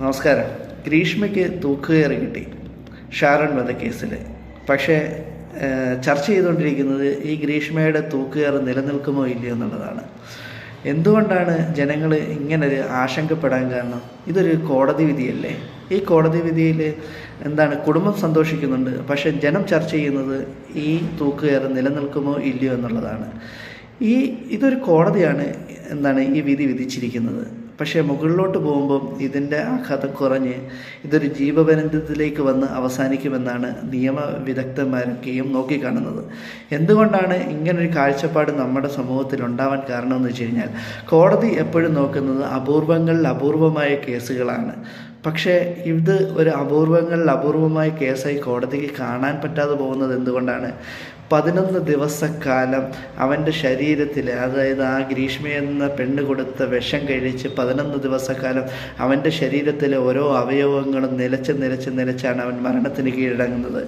നമസ്കാരം. ഗ്രീഷ്മയ്ക്ക് തൂക്കുകയറി കിട്ടി. ഷാരൺ വധക്കേസിൽ പക്ഷേ ചർച്ച ചെയ്തുകൊണ്ടിരിക്കുന്നത് ഈ ഗ്രീഷ്മയുടെ തൂക്കുകയറ് നിലനിൽക്കുമോ ഇല്ലയോ എന്നുള്ളതാണ്. എന്തുകൊണ്ടാണ് ജനങ്ങൾ ഇങ്ങനൊരു ആശങ്കപ്പെടാൻ കാരണം? ഇതൊരു കോടതി വിധിയല്ലേ? ഈ കോടതി വിധിയിൽ എന്താണ് കുടുംബം സന്തോഷിക്കുന്നുണ്ട് പക്ഷേ ജനം ചർച്ച ചെയ്യുന്നത് ഈ തൂക്കുകയറ് നിലനിൽക്കുമോ ഇല്ലയോ എന്നുള്ളതാണ്. ഈ ഇതൊരു കോടതിയാണ് എന്താണ് ഈ വിധി വിധിച്ചിരിക്കുന്നത്. പക്ഷേ മുകളിലോട്ട് പോകുമ്പം ഇതിന്റെ ആഘാതം കുറഞ്ഞ് ഇതൊരു ജീവപര്യന്തത്തിലേക്ക് വന്ന് അവസാനിക്കുമെന്നാണ് നിയമ വിദഗ്ധന്മാരൊക്കെയും നോക്കിക്കാണുന്നത്. എന്തുകൊണ്ടാണ് ഇങ്ങനൊരു കാഴ്ചപ്പാട് നമ്മുടെ സമൂഹത്തിൽ ഉണ്ടാവാൻ കാരണമെന്ന് വെച്ച് കഴിഞ്ഞാൽ കോടതി എപ്പോഴും നോക്കുന്നത് അപൂർവങ്ങളിൽ അപൂർവമായ കേസുകളാണ്. പക്ഷേ ഇത് ഒരു അപൂർവങ്ങളിൽ അപൂർവമായ കേസായി കോടതിക്ക് കാണാൻ പറ്റാതെ പോകുന്നത് എന്തുകൊണ്ടാണ്? പതിനൊന്ന് ദിവസക്കാലം അവന്റെ ശരീരത്തിൽ അതായത് ആ ഗ്രീഷ്മ എന്ന പെണ്ണ് കൊടുത്ത വിഷം കഴിച്ച് പതിനൊന്ന് ദിവസക്കാലം അവന്റെ ശരീരത്തിലെ ഓരോ അവയവങ്ങളും നിലച്ച് നിലച്ച് നിലച്ചാണ് അവൻ മരണത്തിന് കീഴടങ്ങുന്നത്.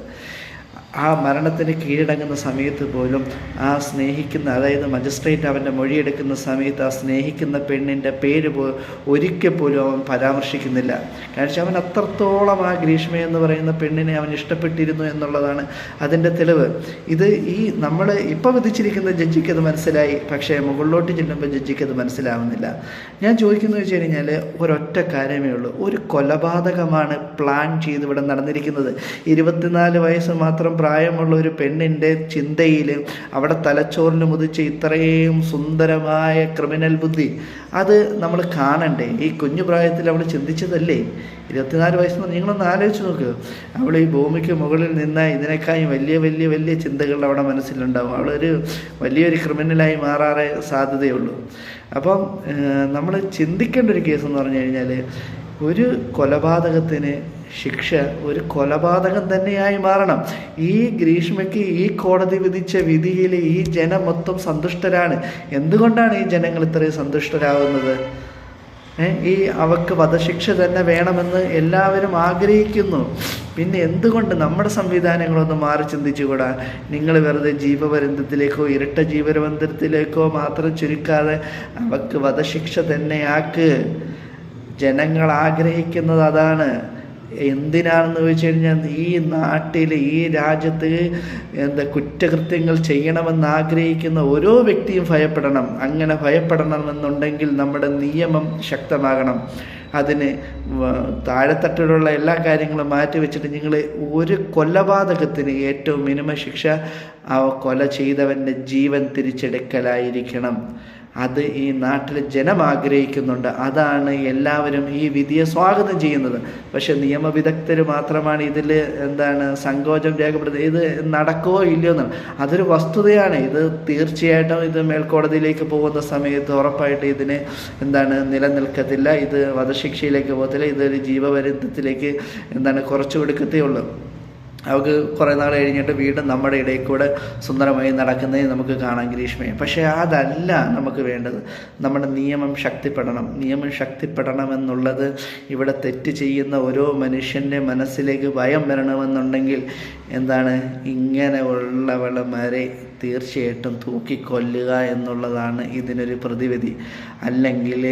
ആ മരണത്തിന് കീഴടങ്ങുന്ന സമയത്ത് പോലും ആ സ്നേഹിക്കുന്ന അതായത് മജിസ്ട്രേറ്റ് അവന്റെ മൊഴിയെടുക്കുന്ന സമയത്ത് ആ സ്നേഹിക്കുന്ന പെണ്ണിന്റെ പേര് പോ ഒരിക്കൽ പോലും അവൻ പരാമർശിക്കുന്നില്ല. കാരണം അവൻ അത്രത്തോളം ആ ഗ്രീഷ്മ എന്ന് പറയുന്ന പെണ്ണിനെ അവൻ ഇഷ്ടപ്പെട്ടിരുന്നു എന്നുള്ളതാണ് അതിന്റെ തെളിവ്. ഇത് ഈ നമ്മൾ ഇപ്പോൾ വിധിച്ചിരിക്കുന്ന ജഡ്ജിക്ക് അത് മനസ്സിലായി പക്ഷേ മുകളിലോട്ട് ചെല്ലുമ്പോൾ ജഡ്ജിക്ക് അത് മനസ്സിലാവുന്നില്ല. ഞാൻ ചോദിക്കുന്നത് വെച്ച് കഴിഞ്ഞാൽ ഒരൊറ്റ കാര്യമേ ഉള്ളൂ. ഒരു കൊലപാതകമാണ് പ്ലാൻ ചെയ്ത് ഇവിടെ നടന്നിരിക്കുന്നത്. ഇരുപത്തിനാല് വയസ്സ് മാത്രം പ്രായമുള്ള ഒരു പെണ്ണിന്റെ ചിന്തയിൽ അവിടെ തലച്ചോറിന് മുതിച്ച് ഇത്രയും സുന്ദരമായ ക്രിമിനൽ ബുദ്ധി അത് നമ്മൾ കാണണ്ടേ? ഈ കുഞ്ഞു പ്രായത്തിൽ അവൾ ചിന്തിച്ചതല്ലേ? ഇരുപത്തിനാല് വയസ്സ് നിങ്ങളൊന്ന് ആലോചിച്ച് നോക്ക്. അവൾ ഈ ഭൂമിക്ക് മുകളിൽ നിന്ന് ഇതിനേക്കാളും വലിയ വലിയ വലിയ ചിന്തകൾ അവിടെ മനസ്സിലുണ്ടാവും. അവളൊരു വലിയൊരു ക്രിമിനലായി മാറാറേ സാധ്യതയുള്ളൂ. അപ്പം നമ്മൾ ചിന്തിക്കേണ്ട ഒരു കേസ് എന്ന് പറഞ്ഞു കഴിഞ്ഞാൽ ഒരു കൊലപാതകത്തിന് ശിക്ഷ ഒരു കൊലപാതകം തന്നെയായി മാറണം. ഈ ഗ്രീഷ്മയ്ക്ക് ഈ കോടതി വിധിച്ച വിധിയിൽ ഈ ജനം മൊത്തം സന്തുഷ്ടരാണ്. എന്തുകൊണ്ടാണ് ഈ ജനങ്ങൾ ഇത്രയും സന്തുഷ്ടരാകുന്നത്? ഈ അവക്ക് വധശിക്ഷ തന്നെ വേണമെന്ന് എല്ലാവരും ആഗ്രഹിക്കുന്നു. പിന്നെ എന്തുകൊണ്ട് നമ്മുടെ സംവിധാനങ്ങളൊന്ന് മാറി ചിന്തിച്ചുകൂടാ? നിങ്ങൾ വെറുതെ ജീവപര്യന്തത്തിലേക്കോ ഇരട്ട ജീവപര്യന്തത്തിലേക്കോ മാത്രം ചുരുക്കാതെ അവക്ക് വധശിക്ഷ തന്നെയാക്ക് ജനങ്ങൾ ആഗ്രഹിക്കുന്നത് അതാണ്. എന്തിനാണെന്ന് ചോദിച്ചു കഴിഞ്ഞാൽ ഈ നാട്ടിൽ ഈ രാജ്യത്ത് എന്താ കുറ്റകൃത്യങ്ങൾ ചെയ്യണമെന്ന് ആഗ്രഹിക്കുന്ന ഓരോ വ്യക്തിയും ഭയപ്പെടണം. അങ്ങനെ ഭയപ്പെടണമെന്നുണ്ടെങ്കിൽ നമ്മുടെ നിയമം ശക്തമാകണം. അതിന് താഴെത്തട്ടിലുള്ള എല്ലാ കാര്യങ്ങളും മാറ്റി വെച്ചിട്ട് നിങ്ങൾ ഒരു കൊലപാതകത്തിന് ഏറ്റവും മിനിമം ശിക്ഷ ആ കൊല ചെയ്തവന്റെ ജീവൻ തിരിച്ചെടുക്കലായിരിക്കണം. അത് ഈ നാട്ടിലെ ജനം ആഗ്രഹിക്കുന്നുണ്ട്. അതാണ് എല്ലാവരും ഈ വിധിയെ സ്വാഗതം ചെയ്യുന്നത്. പക്ഷെ നിയമവിദഗ്ധർ മാത്രമാണ് ഇതിൽ എന്താണ് സങ്കോചം രേഖപ്പെടുത്തുന്നത്. ഇത് നടക്കുമോ ഇല്ലയോ എന്നാണ്. അതൊരു വസ്തുതയാണ്. ഇത് തീർച്ചയായിട്ടും ഇത് മേൽക്കോടതിയിലേക്ക് പോകുന്ന സമയത്ത് ഉറപ്പായിട്ട് ഇതിന് എന്താണ് നിലനിൽക്കത്തില്ല. ഇത് വധശിക്ഷയിലേക്ക് പോകത്തില്ല. ഇതൊരു ജീവപര്യന്തത്തിലേക്ക് എന്താണ് കുറച്ചു കൊടുക്കത്തേ ഉള്ളൂ. അവർക്ക് കുറേ നാൾ കഴിഞ്ഞിട്ട് വീണ്ടും നമ്മുടെ ഇടയിൽ കൂടെ സുന്ദരമായി നടക്കുന്നത് നമുക്ക് കാണാൻ ഗ്രീഷ്മയെ. പക്ഷേ അതല്ല നമുക്ക് വേണ്ടത്. നമ്മുടെ നിയമം ശക്തിപ്പെടണം. നിയമം ശക്തിപ്പെടണം എന്നുള്ളത് ഇവിടെ തെറ്റ് ചെയ്യുന്ന ഓരോ മനുഷ്യന്റെ മനസ്സിലേക്ക് ഭയം വരണമെന്നുണ്ടെങ്കിൽ എന്താണ്? ഇങ്ങനെ ഉള്ളവളമാരെ തീർച്ചയായിട്ടും തൂക്കിക്കൊല്ലുക എന്നുള്ളതാണ് ഇതിനൊരു പ്രതിവിധി. അല്ലെങ്കിൽ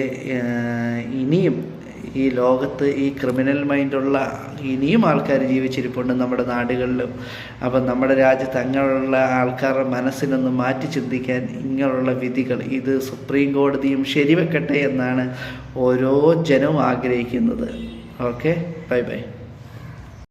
ഇനിയും ഈ ലോകത്ത് ഈ ക്രിമിനൽ മൈൻഡുള്ള ഇനിയും ആൾക്കാർ ജീവിച്ചിരിപ്പുണ്ട് നമ്മുടെ നാടുകളിലും. അപ്പം നമ്മുടെ രാജ്യത്ത് അങ്ങനെയുള്ള ആൾക്കാരുടെ മനസ്സിനൊന്ന് മാറ്റി ചിന്തിക്കാൻ ഇങ്ങനെയുള്ള വിധികൾ ഇത് സുപ്രീം കോടതിയും ശരിവെക്കട്ടെ എന്നാണ് ഓരോ ജനവും ആഗ്രഹിക്കുന്നത്. ഓക്കെ? Bye bye.